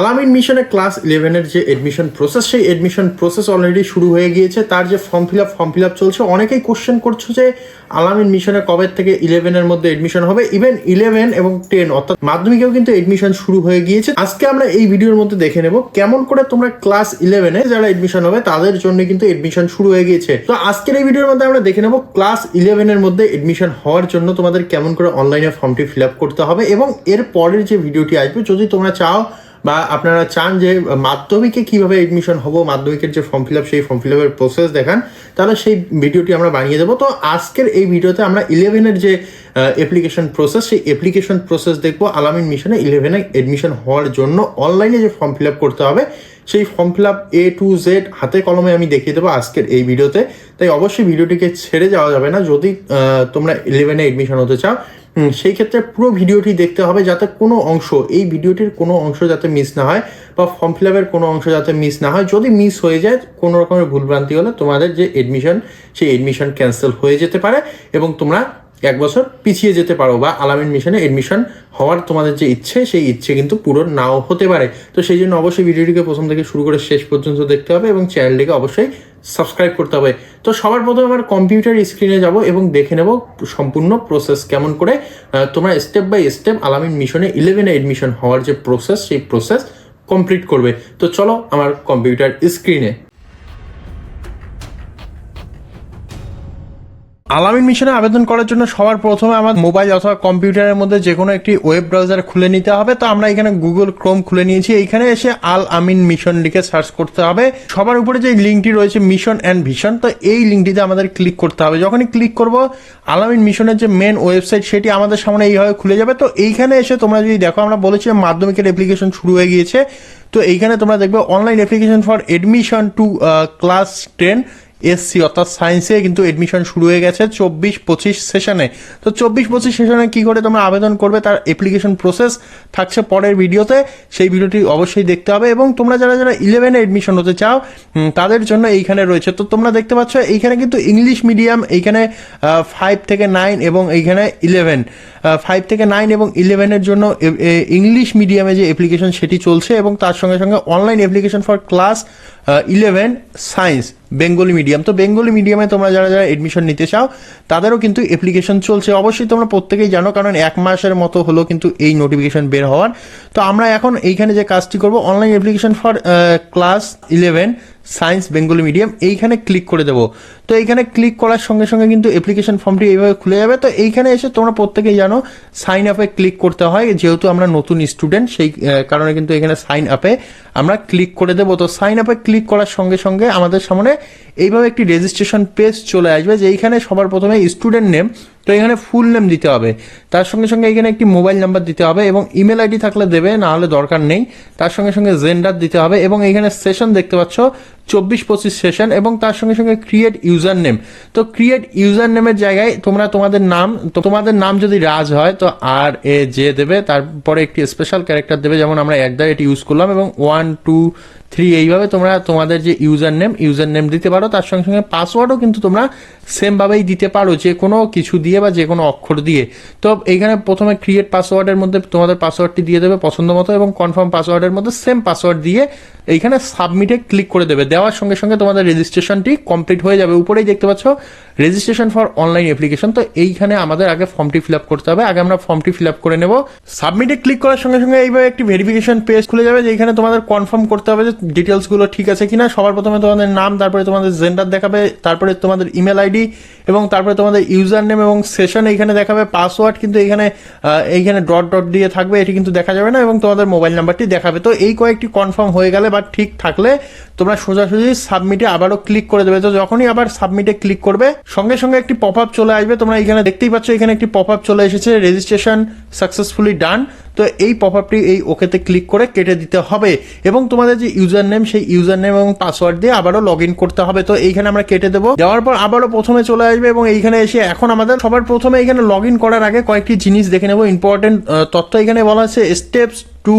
আলামিন মিশনে ক্লাস ইলেভেনের যে এডমিশন প্রসেস সেই এডমিশন প্রসেস অলরেডি শুরু হয়ে গিয়েছে। তার যে form fill up form fill up চলছে। অনেকেই কোশ্চেন করছ যে আলামিন মিশনে কবে থেকে ইলেভেনের মধ্যে এডমিশন হবে? ইভেন ইলেভেন এবং টেন অর্থাৎ মাধ্যমিকেও কিন্তু এডমিশন শুরু হয়ে গিয়েছে। আজকে আমরা এই ভিডিওর মধ্যে দেখে নেব কেমন করে তোমরা ক্লাস ইলেভেনে যারা এডমিশন হবে, তাদের জন্য কিন্তু এডমিশন শুরু হয়ে গিয়েছে। তো আজকের এই ভিডিওর মধ্যে আমরা দেখে নেব ক্লাস ইলেভেনের মধ্যে এডমিশন হওয়ার জন্য তোমাদের কেমন করে অনলাইনে ফর্মটি ফিল আপ করতে হবে এবং এর পরের যে ভিডিওটি আসবে, যদি তোমরা চাও বা আপনারা চান যে মাধ্যমিকে কীভাবে এডমিশন হব, মাধ্যমিকের যে ফর্ম ফিল আপ সেই ফর্ম ফিল আপের প্রসেস দেখান, তাহলে সেই ভিডিওটি আমরা বানিয়ে দেবো। তো আজকের এই ভিডিওতে আমরা ইলেভেনের যে অ্যাপ্লিকেশন প্রসেস সেই অ্যাপ্লিকেশন প্রসেস দেখব আলামিন মিশনে ইলেভেনে এডমিশন হওয়ার জন্য। অনলাইনে যে ফর্ম ফিল আপ করতে হবে, সেই form fill up A to Z হাতে কলমে আমি দেখিয়ে দেবো আজকের এই ভিডিওতে। তাই অবশ্যই ভিডিওটিকে ছেড়ে যাওয়া যাবে না। যদি তোমরা ইলেভেনে এডমিশন হতে চাও সেই ক্ষেত্রে পুরো ভিডিওটি দেখতে হবে যাতে কোনো অংশ, এই ভিডিওটির কোনো অংশ যাতে মিস না হয় বা ফর্ম ফিল আপের কোনো অংশ যাতে মিস না হয়। যদি মিস হয়ে যায়, কোনো রকমের ভুলভ্রান্তি হলে তোমাদের যে এডমিশন সেই এডমিশন ক্যান্সেল হয়ে যেতে পারে এবং তোমরা এক বছর পিছিয়ে যেতে পারো বা আলামিন মিশনে এডমিশন হওয়ার তোমাদের যে ইচ্ছে, সেই ইচ্ছে কিন্তু পূরণ নাও হতে পারে। তো সেই জন্য অবশ্যই ভিডিওটিকে প্রথম থেকে শুরু করে শেষ পর্যন্ত দেখতে হবে এবং চ্যানেলটিকে অবশ্যই সাবস্ক্রাইব করতে হবে। তো সবার প্রথমে আমার কম্পিউটার স্ক্রিনে যাব এবং দেখে নেব সম্পূর্ণ প্রসেস কেমন করে তোমরা স্টেপ বাই স্টেপ আলামিন মিশনে ইলেভেনে এডমিশন হওয়ার যে প্রসেস সেই প্রসেস কমপ্লিট করবে। তো চলো আমার কম্পিউটার স্ক্রিনে আলামিন মিশনে আবেদন করার জন্য সবার প্রথমে আমার মোবাইল অথবা কম্পিউটারের মধ্যে যে কোনো একটি ওয়েব ব্রাউজার খুলে নিতে হবে। তো আমরা এখানে গুগল ক্রোম খুলে নিয়েছি। এইখানে এসে আল আমিন মিশন লিখে সার্চ করতে হবে। সবার উপরে যে লিঙ্কটি রয়েছে, মিশন অ্যান্ড ভিশন, তো এই লিঙ্কটিতে আমাদের ক্লিক করতে হবে। যখনই ক্লিক করব, আলামিন মিশনের যে মেন ওয়েবসাইট সেটি আমাদের সামনে এইভাবে খুলে যাবে। তো এইখানে এসে তোমরা যদি দেখো, আমরা বলেছি মাধ্যমিকের অ্যাপ্লিকেশন শুরু হয়ে গিয়েছে। তো এইখানে তোমরা দেখবে online application for admission to class ten SC, অর্থাৎ সায়েন্সে কিন্তু এডমিশন শুরু হয়ে গেছে চব্বিশ পঁচিশ সেশনে তো চব্বিশ পঁচিশ সেশনে কি করে তোমরা আবেদন করবে তার অ্যাপ্লিকেশন প্রসেস থাকছে পরের ভিডিওতে সেই ভিডিওটি অবশ্যই দেখতে হবে এবং তোমরা যারা যারা ইলেভেনে এডমিশন হতে চাও তাদের জন্য এইখানে রয়েছে। তো তোমরা দেখতে পাচ্ছ, এইখানে কিন্তু ইংলিশ মিডিয়াম এইখানে ফাইভ থেকে নাইন এবং এইখানে ইলেভেন ফাইভ থেকে নাইন এবং ইলেভেনের জন্য ইংলিশ মিডিয়ামে যে অ্যাপ্লিকেশন সেটি চলছে এবং তার সঙ্গে সঙ্গে online application for class eleven science Bengali medium তো বেঙ্গলি মিডিয়ামে তোমরা যারা যারা এডমিশন নিতে চাও, তাদেরও কিন্তু অ্যাপ্লিকেশন চলছে। অবশ্যই তোমরা প্রত্যেকেই জানো, কারণ এক মাসের মতো হলো কিন্তু এই নোটিফিকেশন বের হওয়ার। তো আমরা এখন এইখানে যে কাজটি করব online application for class eleven science Bengali medium, এইখানে ক্লিক করে দেবো। তো এইখানে ক্লিক করার সঙ্গে সঙ্গে কিন্তু অ্যাপ্লিকেশন ফর্মটি এইভাবে খুলে যাবে। তো এইখানে এসে তোমরা প্রত্যেকেই জানো সাইন আপে ক্লিক করতে হয়। যেহেতু আমরা নতুন স্টুডেন্ট সেই কারণে কিন্তু এখানে সাইন আপে আমরা ক্লিক করে দেবো। তো সাইন আপে ক্লিক করার সঙ্গে সঙ্গে আমাদের সামনে এইভাবে একটি রেজিস্ট্রেশন পেজ চলে আসবে, যে এইখানে সবার প্রথমে স্টুডেন্ট নেম তো এখানে ফুল নেম দিতে হবে। তার সঙ্গে সঙ্গে এখানে একটি মোবাইল নাম্বার দিতে হবে এবং ইমেল আইডি থাকলে দেবে, না হলে দরকার নেই। তার সঙ্গে সঙ্গে জেন্ডার দিতে হবে এবং এখানে সেশন দেখতে পাচ্ছ চব্বিশ পঁচিশ সেশন এবং তার সঙ্গে সঙ্গে ক্রিয়েট ইউজার নেম তো ক্রিয়েট ইউজার নেমের জায়গায় তোমরা তোমাদের নাম তোমাদের নাম যদি রাজ হয়, তো আর এ জে দেবে। তারপরে একটি স্পেশাল ক্যারেক্টার দেবে, যেমন আমরা এক এটি ইউজ করলাম এবং ওয়ান টু থ্রি এইভাবে তোমরা তোমাদের যে ইউজার নেম ইউজার নেম দিতে পারো, তার সঙ্গে সঙ্গে পাসওয়ার্ডও কিন্তু তোমরা সেমভাবেই দিতে পারো, যে কোনো কিছু দিয়ে বা যে কোনো অক্ষর দিয়ে। তো এইখানে প্রথমে ক্রিয়েট পাসওয়ার্ডের মধ্যে তোমাদের পাসওয়ার্ডটি দিয়ে দেবে পছন্দ মতো এবং কনফার্ম পাসওয়ার্ডের মধ্যে সেম পাসওয়ার্ড দিয়ে এইখানে সাবমিটে ক্লিক করে দেবে। দেওয়ার সঙ্গে সঙ্গে তোমাদের রেজিস্ট্রেশনটি কমপ্লিট হয়ে যাবে। উপরেই দেখতে পাচ্ছ রেজিস্ট্রেশন ফর অনলাইন অ্যাপ্লিকেশন তো এইখানে আমাদের আগে ফর্মটি ফিল আপ করতে হবে। আগে আমরা ফর্মটি ফিল আপ করে নেব। সাবমিটে ক্লিক করার সঙ্গে সঙ্গে এইভাবে একটি ভেরিফিকেশন পেজ খুলে যাবে যেখানে তোমাদের কনফার্ম করতে হবে যে ডিটেলসগুলো ঠিক আছে কিনা। সবার প্রথমে তোমাদের নাম তারপরে তোমাদের জেন্ডার দেখাবে তারপরে তোমাদের ইমেল আইডি এবং তারপরে তোমাদের ইউজার নেম এবং সেশন এইখানে দেখাবে পাসওয়ার্ড কিন্তু এইখানে আহ, এইখানে ডট ডট দিয়ে থাকবে এটি কিন্তু দেখা যাবে না এবং তোমাদের মোবাইল নাম্বারটি দেখাবে। তো এই কয়েকটি কনফার্ম হয়ে গেলে বা ঠিক থাকলে তোমরা সোজাসুজি সাবমিটে আবারও ক্লিক করে দেবে। তো যখনই আবার সাবমিটে ক্লিক করবে সঙ্গে সঙ্গে একটি পপ আপ চলে আসবে। তোমরা এখানে দেখতেই পাচ্ছ, এখানে একটি পপ আপ চলে এসেছে। রেজিস্ট্রেশন সাকসেসফুলি ডান তো এই পপ আপটি এই ওকেতে ক্লিক করে কেটে দিতে হবে এবং তোমাদের যে ইউজার নেম সেই ইউজার নেম এবং পাসওয়ার্ড দিয়ে আবারও লগ ইন করতে হবে। তো এইখানে আমরা কেটে দেবো। দেওয়ার পর আবারও প্রথমে চলে আসবে এবং এইখানে এসে এখন আমাদের সবার প্রথমে এখানে লগ ইন করার আগে কয়েকটি জিনিস দেখে নেব। ইম্পর্টেন্ট তথ্য এখানে বলা আছে স্টেপস টু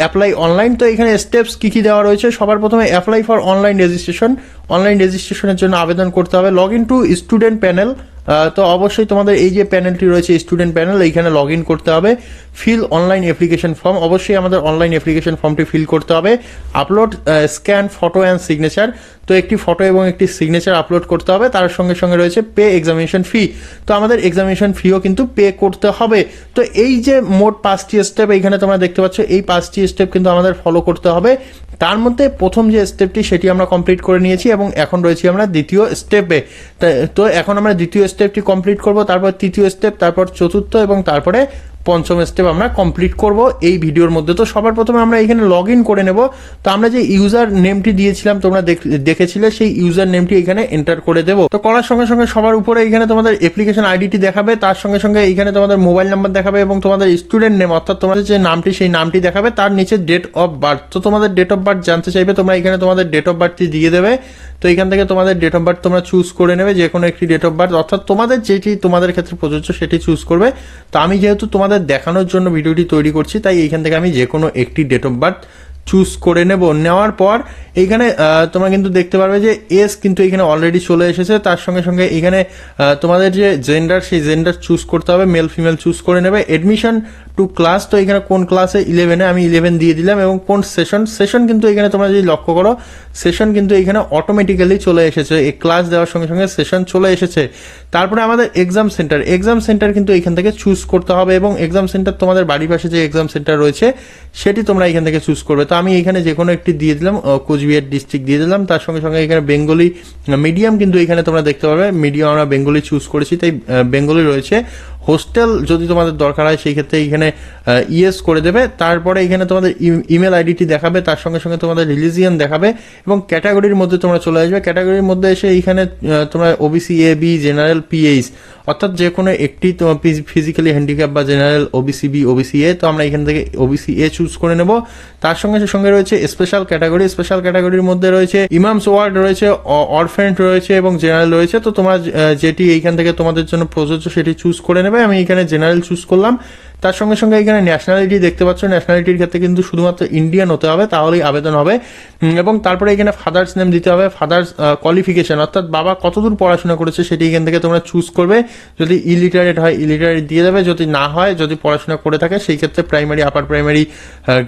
অ্যাপ্লাই অনলাইন তো এখানে স্টেপস কি কি দেওয়া রয়েছে? সবার প্রথমে apply for online registration online রেজিস্ট্রেশনের জন্য আবেদন করতে হবে। Log in to student panel তো অবশ্যই তোমাদের এই যে প্যানেলটি রয়েছে স্টুডেন্ট প্যানেল এইখানে লগ ইন করতে হবে। ফিল অনলাইন অ্যাপ্লিকেশন ফর্ম অবশ্যই আমাদের অনলাইন অ্যাপ্লিকেশন ফর্মটি ফিল করতে হবে। Upload scan photo and signature তো একটি ফটো এবং একটি সিগনেচার আপলোড করতে হবে। তার সঙ্গে সঙ্গে রয়েছে পে এক্সামিনেশন ফি তো আমাদের এক্সামিনেশন ফিও কিন্তু পে করতে হবে। তো এই যে মোট পাঁচটি স্টেপ এইখানে তোমরা দেখতে পাচ্ছ, এই পাঁচটি স্টেপ কিন্তু আমাদের ফলো করতে হবে। তার মধ্যে প্রথম যে স্টেপটি সেটি আমরা কমপ্লিট করে নিয়েছি এবং এখন রয়েছি আমরা দ্বিতীয় স্টেপে তো এখন আমরা দ্বিতীয় স্টেপটি কমপ্লিট করব, তারপর তৃতীয় স্টেপ তারপর চতুর্থ এবং তারপরে পঞ্চম স্টেপ আমরা কমপ্লিট করব। এই ভিডিওর মধ্যে তো সবার প্রথমে আমরা এখানে লগ ইন করে নেব। তো আমরা যে ইউজার নেমটি দিয়েছিলাম, তোমরা দেখ- দেখেছিলে, সেই ইউজার নেমটি এখানে এন্টার করে দেবো। তো করার সঙ্গে সঙ্গে সবার উপরে এখানে তোমাদের অ্যাপ্লিকেশন আইডিটি দেখাবে, তার সঙ্গে সঙ্গে এখানে তোমাদের মোবাইল নাম্বার দেখাবে এবং তোমাদের স্টুডেন্ট নেম অর্থাৎ তোমাদের যে নামটি, সেই নামটি দেখাবে, তার নিচে ডেট অফ বার্থ তো তোমাদের ডেট অফ বার্থ জানতে চাইবে, তোমরা এখানে তোমাদের ডেট অফ বার্থটি দিয়ে দেবে। তো এখান থেকে তোমাদের ডেট অফ বার্থ তোমরা চুজ করে নেবে যে কোনো একটি ডেট অফ বার্থ অর্থাৎ তোমাদের যেটি তোমাদের ক্ষেত্রে প্রযোজ্য, সেটি চুজ করবে। তো আমি যেহেতু তোমাদের দেখানোর জন্য ভিডিওটি তৈরি করছি, তাই এইখান থেকে আমি যে কোনো একটি ডেট অফ বার্থ চুজ করে নেব। নেওয়ার পর এইখানে তোমরা কিন্তু দেখতে পারবে যে এস কিন্তু এখানে অলরেডি চলে এসেছে। তার সঙ্গে সঙ্গে এখানে তোমাদের যে জেন্ডার সেই জেন্ডার চুজ করতে হবে মেল ফিমেল চুজ করে নেবে। এডমিশন টু ক্লাস তো এখানে কোন ক্লাসে ইলেভেনে আমি ইলেভেন দিয়ে দিলাম এবং কোন সেশন সেশন কিন্তু এখানে তোমরা যদি লক্ষ্য করো সেশন কিন্তু এখানে অটোমেটিক্যালি চলে এসেছে। এই ক্লাস দেওয়ার সঙ্গে সঙ্গে সেশন চলে এসেছে। তারপরে আমাদের এক্সাম সেন্টার এক্সাম সেন্টার কিন্তু এখান থেকে চুজ করতে হবে এবং এক্সাম সেন্টার তোমাদের বাড়ির পাশে যে এক্সাম সেন্টার রয়েছে, সেটি তোমরা এখান থেকে চুজ করবে। তো আমি এখানে যে কোনো একটি দিয়ে দিলাম কোচবিহার ডিস্ট্রিক্ট দিয়ে দিলাম। তার সঙ্গে সঙ্গে এখানে বেঙ্গলি মিডিয়াম কিন্তু এখানে তোমরা দেখতে পাবে মিডিয়াম আমরা বেঙ্গলি চুজ করেছি, তাই বেঙ্গলি রয়েছে। হোস্টেল যদি তোমাদের দরকার হয়, সেই ক্ষেত্রে এখানে ইয়েস করে দেবে। তারপরে এখানে তোমাদের ইমেল আইডিটি দেখাবে, তার সঙ্গে সঙ্গে তোমাদের রিলিজিয়ান দেখাবে এবং ক্যাটাগরির মধ্যে তোমরা চলে আসবে। ক্যাটাগরির মধ্যে এসে এইখানে তোমরা OBC A B general PH অর্থাৎ যে কোনো একটি তোমার ফিজিক্যালি হ্যান্ডিক্যাপ বা general OBC B OBC A তো আমরা এখান থেকে ওবিসি এ চুজ করে নেব। তার সঙ্গে সঙ্গে রয়েছে স্পেশাল ক্যাটাগরি স্পেশাল ক্যাটাগরির মধ্যে রয়েছে ইমামস ওয়ার্ড রয়েছে অরফেন্ট রয়েছে এবং জেনারেল রয়েছে। তো তোমরা যেটি এইখান থেকে তোমাদের জন্য প্রযোজ্য, সেটি চুজ করে নেবে। আমি এখানে জেনারেল চুজ করলাম। তার সঙ্গে সঙ্গে এখানে ন্যাশনালিটি দেখতে পাচ্ছ ন্যাশনালিটির ক্ষেত্রে কিন্তু শুধুমাত্র ইন্ডিয়ান হতে হবে, তাহলেই আবেদন হবে। এবং তারপরে এখানে ফাদার্স নেম দিতে হবে ফাদার্স কোয়ালিফিকেশন অর্থাৎ বাবা কতদূর পড়াশোনা করেছে সেটি এখান থেকে তোমরা চুজ করবে। যদি ইলিটারেট হয় ইলিটারেট দিয়ে দেবে, যদি না হয়, যদি পড়াশোনা করে থাকে, সেই ক্ষেত্রে primary upper primary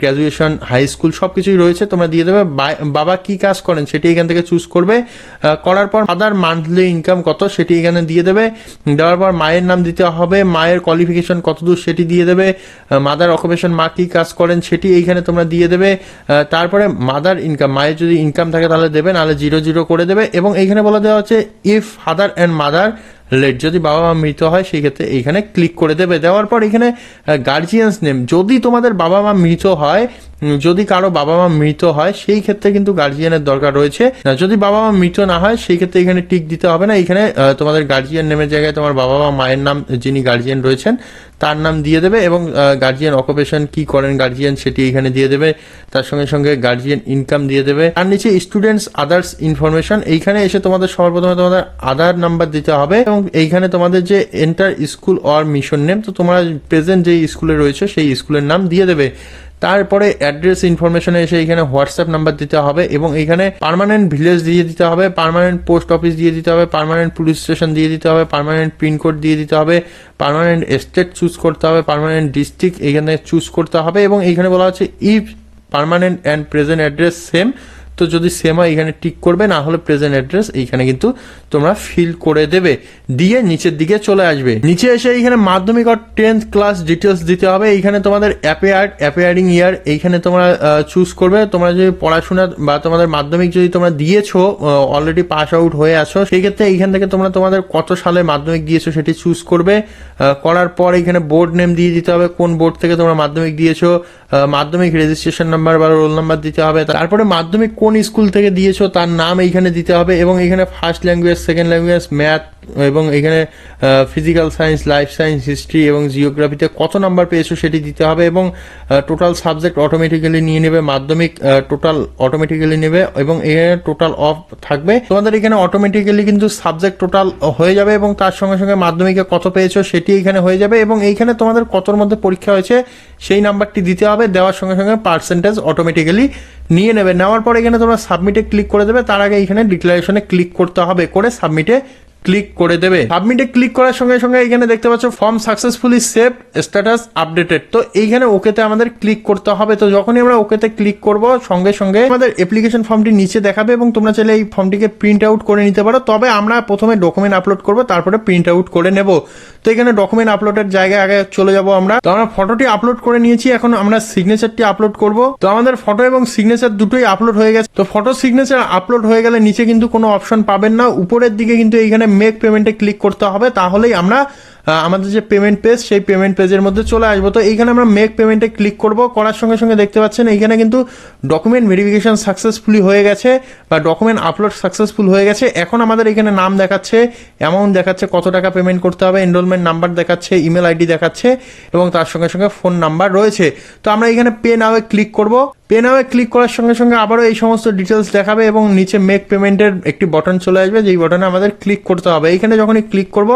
graduation high school সব কিছুই রয়েছে, তোমরা দিয়ে দেবে। বাবা কি কাজ করেন সেটি এখান থেকে চুজ করবে। করার পর ফাদার মান্থলি ইনকাম কত সেটি এখানে দিয়ে দেবে। দেওয়ার পর মায়ের নাম দিতে হবে, মায়ের কোয়ালিফিকেশন কতদূর সেটি দিয়ে দেবে মাদার অকুপেশন মা কি কাজ করেন সেটি এইখানে তোমরা দিয়ে দেবে তারপরে মাদার ইনকাম মায়ের যদি ইনকাম থাকে তাহলে দেবে, নাহলে জিরো জিরো করে দেবে এবং এইখানে বলা দেওয়া হচ্ছে if father and mother late যদি বাবা মা মৃত হয়, সেই ক্ষেত্রে এইখানে ক্লিক করে দেবে। দেওয়ার পর এখানে গার্জিয়ান্স নেম যদি তোমাদের বাবা মা মৃত হয় যদি কারও বাবা মা মৃত হয়, সেই ক্ষেত্রে কিন্তু গার্জিয়ানের দরকার রয়েছে। যদি বাবা মা মৃত না হয়, সেই ক্ষেত্রে এখানে টিক দিতে হবে না। এখানে তোমাদের গার্জিয়ান নেমের জায়গায় তোমার বাবা মা মায়ের নাম, যিনি গার্জিয়ান রয়েছেন, তার নাম দিয়ে দেবে এবং গার্জিয়ান অকুপেশন কি করেন গার্জিয়ান সেটি এখানে দিয়ে দেবে। তার সঙ্গে সঙ্গে গার্জিয়ান ইনকাম দিয়ে দেবে। আর নিচে স্টুডেন্টস আদার্স ইনফরমেশন এইখানে এসে তোমাদের সবার প্রথমে তোমাদের আধার নাম্বার দিতে হবে এবং এইখানে তোমাদের যে enter school or mission name তো তোমরা প্রেজেন্ট যে স্কুলে রয়েছে, সেই স্কুলের নাম দিয়ে দেবে। তারপরে অ্যাড্রেস ইনফরমেশনে এসে এখানে হোয়াটসঅ্যাপ নাম্বার দিতে হবে এবং এখানে পার্মানেন্ট ভিলেজ দিয়ে দিতে হবে পারমানেন্ট পোস্ট অফিস দিয়ে দিতে হবে পার্মানেন্ট পুলিশ স্টেশন দিয়ে দিতে হবে পার্মানেন্ট পিনকোড দিয়ে দিতে হবে পার্মানেন্ট স্টেট চুজ করতে হবে পারমানেন্ট ডিস্ট্রিক্ট এখানে চুজ করতে হবে এবং এখানে বলা হচ্ছে if permanent and present address same তো যদি সেম হয়, এখানে টিক করবে, না হলে প্রেজেন্ট অ্যাড্রেস এইখানে কিন্তু তোমরা ফিল করে দেবে। দিয়ে নিচের দিকে চলে আসবে। নিচে এসে এইখানে মাধ্যমিক আর টেন্থ ক্লাস ডিটেলস দিতে হবে। এইখানে তোমাদের অ্যাপেয়ার অ্যাপেয়ারিং ইয়ার এইখানে তোমরা চুজ করবে। তোমরা যদি পড়াশোনা বা তোমাদের মাধ্যমিক যদি তোমরা দিয়েছ অলরেডি পাস আউট হয়ে আছো, সেই ক্ষেত্রে এইখান থেকে তোমরা তোমাদের কত সালে মাধ্যমিক দিয়েছ সেটি চুজ করবে। করার পর এখানে বোর্ড নেম দিয়ে দিতে হবে, কোন বোর্ড থেকে তোমরা মাধ্যমিক দিয়েছ। মাধ্যমিক রেজিস্ট্রেশন নাম্বার বা রোল নাম্বার দিতে হবে। তারপরে মাধ্যমিক কোন স্কুল থেকে দিয়েছ তার নাম এইখানে দিতে হবে এবং এখানে first language second language math এবং এখানে physical science life science history এবং জিওগ্রাফিতে কত নাম্বার পেয়েছ সেটি দিতে হবে এবং টোটাল সাবজেক্ট অটোমেটিক্যালি নিয়ে নেবে, মাধ্যমিক টোটাল অটোমেটিক্যালি নেবে এবং এখানে টোটাল অফ থাকবে। তোমাদের এখানে অটোমেটিক্যালি কিন্তু সাবজেক্ট টোটাল হয়ে যাবে এবং তার সঙ্গে সঙ্গে মাধ্যমিকে কত পেয়েছ সেটি এখানে হয়ে যাবে এবং এইখানে তোমাদের কতর মধ্যে পরীক্ষা হয়েছে সেই নাম্বারটি দিতে হবে, দেওয়ার সঙ্গে সঙ্গে পার্সেন্টেজ অটোমেটিক্যালি নিয়ে নেবে। নেওয়ার পর এখানে তোমরা সাবমিটে ক্লিক করে দেবে, তার আগে এখানে ডিক্লারেশনে ক্লিক করতে হবে করে সাবমিটে ক্লিক করে দেবে। সাবমিটে ক্লিক করার সঙ্গে সঙ্গে এখানে দেখতে পাচ্ছ form successfully save status updated তো এইখানে ওকেতে আমাদের ক্লিক করতে হবে। তো যখনই আমরা ওকেতে ক্লিক করব, সঙ্গে সঙ্গে আমাদের অ্যাপ্লিকেশন ফর্মটি নিচে দেখাবে এবং তোমরা চাইলে এই ফর্মটিকে প্রিন্ট আউট করে নিতে পারো। তবে আমরা প্রথমে ডকুমেন্ট আপলোড করব, তারপরে প্রিন্ট আউট করে নেব। তো এখানে ডকুমেন্ট আপলোডের জায়গায় আগে চলে যাব আমরা। তো আমরা ফটোটি আপলোড করে নিয়েছি, এখন আমরা সিগনেচারটি আপলোড করব। তো আমাদের ফটো এবং সিগনেচার দুটোই আপলোড হয়ে গেছে। তো ফটো সিগনেচার আপলোড হয়ে গেলে নিচে কিন্তু কোনো অপশন পাবেন না। উপরের দিকে কিন্তু এইখানে মেক পেমেন্টে ক্লিক করতে হবে তাহলেই আমরা আমাদের যে পেমেন্ট পেজ সেই পেমেন্ট পেজের মধ্যে চলে আসব। তো এইখানে আমরা মেক পেমেন্টে ক্লিক করব। করার সঙ্গে সঙ্গে দেখতে পাচ্ছেন, এইখানে কিন্তু ডকুমেন্ট ভেরিফিকেশন সাকসেসফুলি হয়ে গেছে বা ডকুমেন্ট আপলোড সাকসেসফুল হয়ে গেছে। এখন আমাদের এখানে নাম দেখাচ্ছে অ্যামাউন্ট দেখাচ্ছে, কত টাকা পেমেন্ট করতে হবে এনরোলমেন্ট নাম্বার দেখাচ্ছে ইমেল আইডি দেখাচ্ছে এবং তার সঙ্গে সঙ্গে ফোন নাম্বার রয়েছে। তো আমরা এখানে পে নাওয়ে ক্লিক করব। পে নাওয়ে ক্লিক করার সঙ্গে সঙ্গে আবারও এই সমস্ত ডিটেলস দেখাবে এবং নিচে মেক পেমেন্টের একটি বটন চলে আসবে। যেই বটনে আমাদের ক্লিক করতে হবে। এইখানে যখনই ক্লিক করব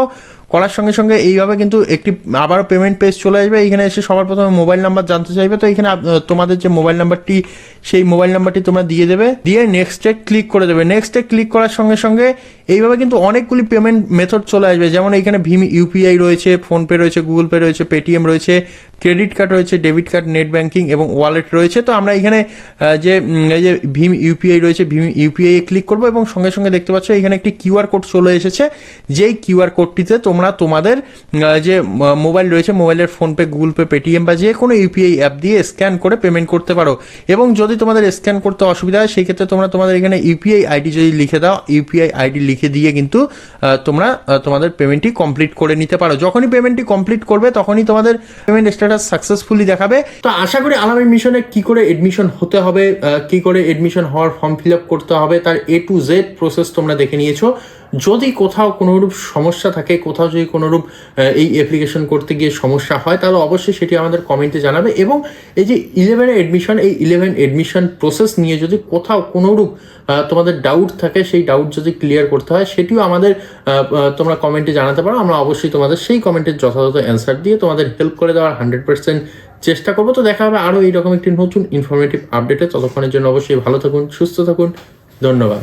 করার সঙ্গে সঙ্গে এইভাবে কিন্তু একটি আবার পেমেন্ট পেজ চলে আসবে। এইখানে এসে সবার প্রথমে মোবাইল নাম্বার জানতে চাইবে। তো এখানে তোমাদের যে মোবাইল নাম্বারটি সেই মোবাইল নাম্বারটি তোমরা দিয়ে দেবে, দিয়ে নেক্সটে ক্লিক করে দেবে। নেক্সটে ক্লিক করার সঙ্গে সঙ্গে এইভাবে কিন্তু অনেকগুলি পেমেন্ট মেথড চলে আসবে। যেমন এইখানে ভীম ইউপিআই রয়েছে ফোনপে রয়েছে, গুগল পে রয়েছে, পেটিএম রয়েছে ক্রেডিট কার্ড রয়েছে ডেবিট কার্ড নেট ব্যাঙ্কিং এবং ওয়ালেট রয়েছে। তো আমরা এখানে যে এই যে ভীম ইউপিআই রয়েছে, ভীম ইউপিআই এ ক্লিক করব এবং সঙ্গে সঙ্গে দেখতে পাচ্ছ এখানে একটি কিউআর কোড চলে এসেছে। যেই কিউআর কোডটিতে তোমরা তোমাদের যে মোবাইল রয়েছে, মোবাইলের ফোনপে গুগল পে, পেটিএম বা যে কোনো ইউপিআই অ্যাপ দিয়ে স্ক্যান করে পেমেন্ট করতে পারো। এবং যদি তোমাদের স্ক্যান করতে অসুবিধা হয়, সেই ক্ষেত্রে তোমরা তোমাদের এখানে ইউপিআই আইডি যদি লিখে দাও ইউপিআই আইডি লিখে দিয়ে কিন্তু তোমরা তোমাদের পেমেন্টটি কমপ্লিট করে নিতে পারো। যখনই পেমেন্টটি কমপ্লিট করবে, তখনই তোমাদের পেমেন্ট স্ট্যাটাস সাকসেসফুলি দেখাবে। তো আশা করি আলামিন মিশনে কি করে এডমিশন হতে হবে কি করে এডমিশন হওয়ার ফর্ম ফিল আপ করতে হবে, তার এ টু জেড প্রসেস তোমরা দেখে নিয়েছো। যদি কোথাও কোনোরূপ সমস্যা থাকে, কোথাও যদি কোনোরূপ এই অ্যাপ্লিকেশন করতে গিয়ে সমস্যা হয়, তাহলে অবশ্যই সেটি আমাদের কমেন্টে জানাবে এবং এই যে ইলেভেন এডমিশন এই ইলেভেন এডমিশন প্রসেস নিয়ে যদি কোথাও কোনোরূপ তোমাদের ডাউট থাকে, সেই ডাউট যদি ক্লিয়ার করতে হয়, সেটিও আমাদের তোমরা কমেন্টে জানাতে পারো। আমরা অবশ্যই তোমাদের সেই কমেন্টের যথাযথ অ্যান্সার দিয়ে তোমাদের হেল্প করে দেওয়ার হান্ড্রেড পার্সেন্ট চেষ্টা করব। তো দেখা হবে আরও এইরকম একটি নতুন ইনফরমেটিভ আপডেটে ততক্ষণের জন্য অবশ্যই ভালো থাকুন, সুস্থ থাকুন। ধন্যবাদ।